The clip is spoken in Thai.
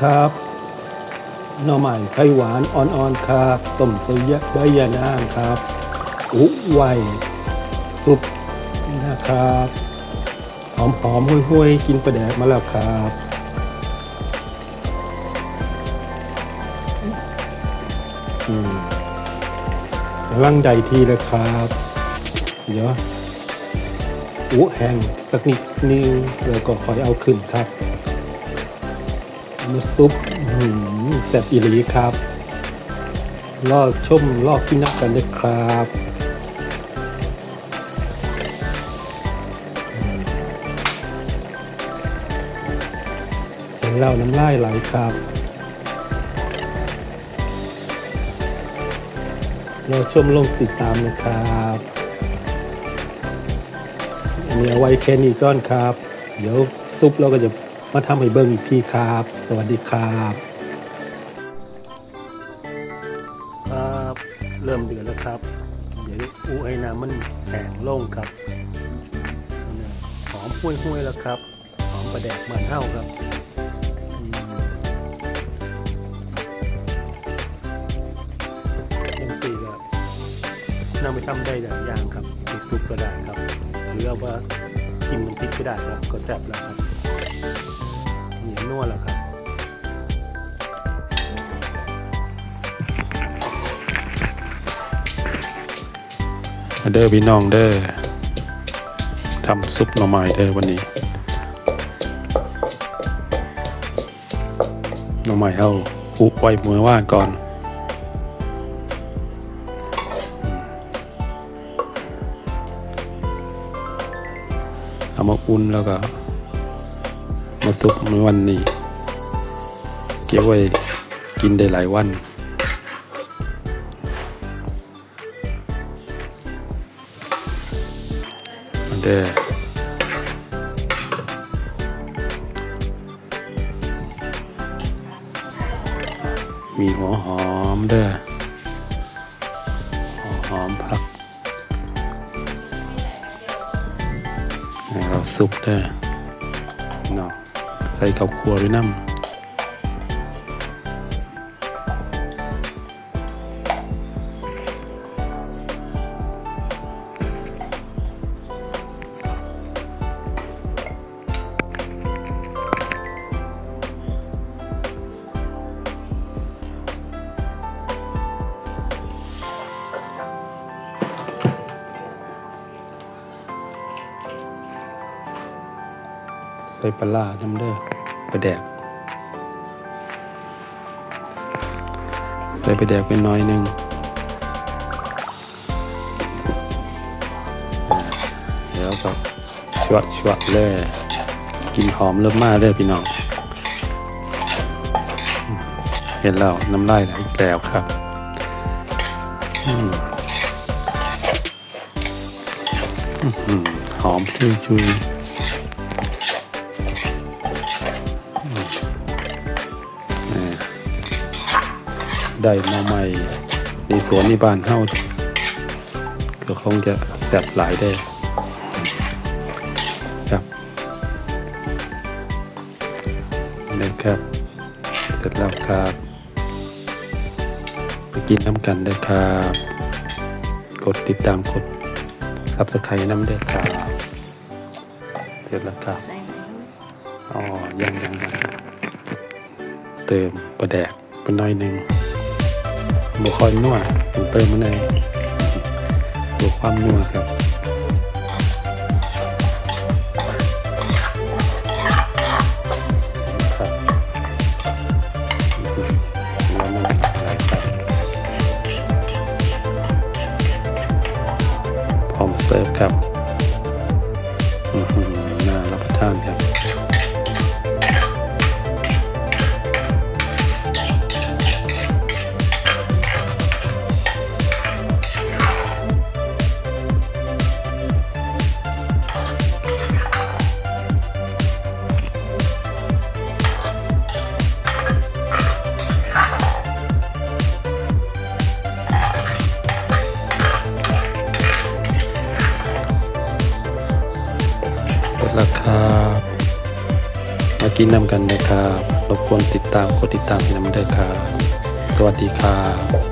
ครับหน่อไม้ไข่หวานอ่อนๆครับต้มใส่ยะใบยะนางครับ อุไวซุปนะครับหอมๆห้วยๆ กินประแดกมาแล้วครับอืมกำลังใดทีเลยครับ เดี๋ยวอุแห้งสักนิดนึงแล้วก็คอยเอาขึ้นครับ น้ำซุปแซ่บอีหลีครับลอกชมลอกกินนักกันเลยครับเห็นแล้วน้ำลายไหลครับรอชมลงติดตามนะครับอันนี้เอาไว้แค่นี้ก่อนครับ เดี๋ยวซุปเราก็จะ มาทำให้เบิ้งอีกทีครับ สวัสดีครับ ครับเริ่มเดือดแล้วครับ เดี๋ยวอูให้น้ำมันแห้งลงครับหอมห้วยห้วยๆแล้วครับหอมประแดกมันเท่าครับยังสี่ก็นำไปทำได้หลายอย่างครับมีซุปก็ได้ครับ หรือเอาว่ากินน้ำพริกก็ได้ครับก็แซ่บแล้วครับ เหนียวนวดแล้วครับเด้อพี่น้องเด้อทำซุปหน่อไม้เด้อวันนี้หน่อไม้เอาอุไว้มือว่านก่อนเอามาอุ่นแล้วก็ มาซุปในวันนี้ เก็บไว้กินได้หลายวันเด้อมีหัวหอมเด้อหัวหอมผักให้เราซุปเด้อเนาะ ใส่กับครัวด้วยน้ำ ใส่ปลาร้าน้ำเด้อไปแดกใส่ไปแดกเป็นน้อยหนึงอ่าเดี๋ยวก็ชวดชวดเลยกินหอมเริ่มมาเลยพี่น้อง เห็นแล้วน้ำลายไหลแล้วครับอืมอื้อหือหอมชุยชุย ได้มาใหม่ในสวนในบ้านเฮาก็คงจะแซ่บหลายได้ครับนี่ครับเสร็จแล้วครับไปกินน้ำกันได้ครับ กดติดตามกดซับสไครต์น้ำได้ครับ เสร็จแล้วครับอ๋อยังยังเติมประแดกเป็นน้อยหนึ่ง บุคอยนัวต้อเติมมันเลยวความนัวครับพร้อมเสร์ฟครับ นะครับมากินนำกันนะครับรบกวนติดตามกดติดตามให้นำเด้อครับสวัสดีครับ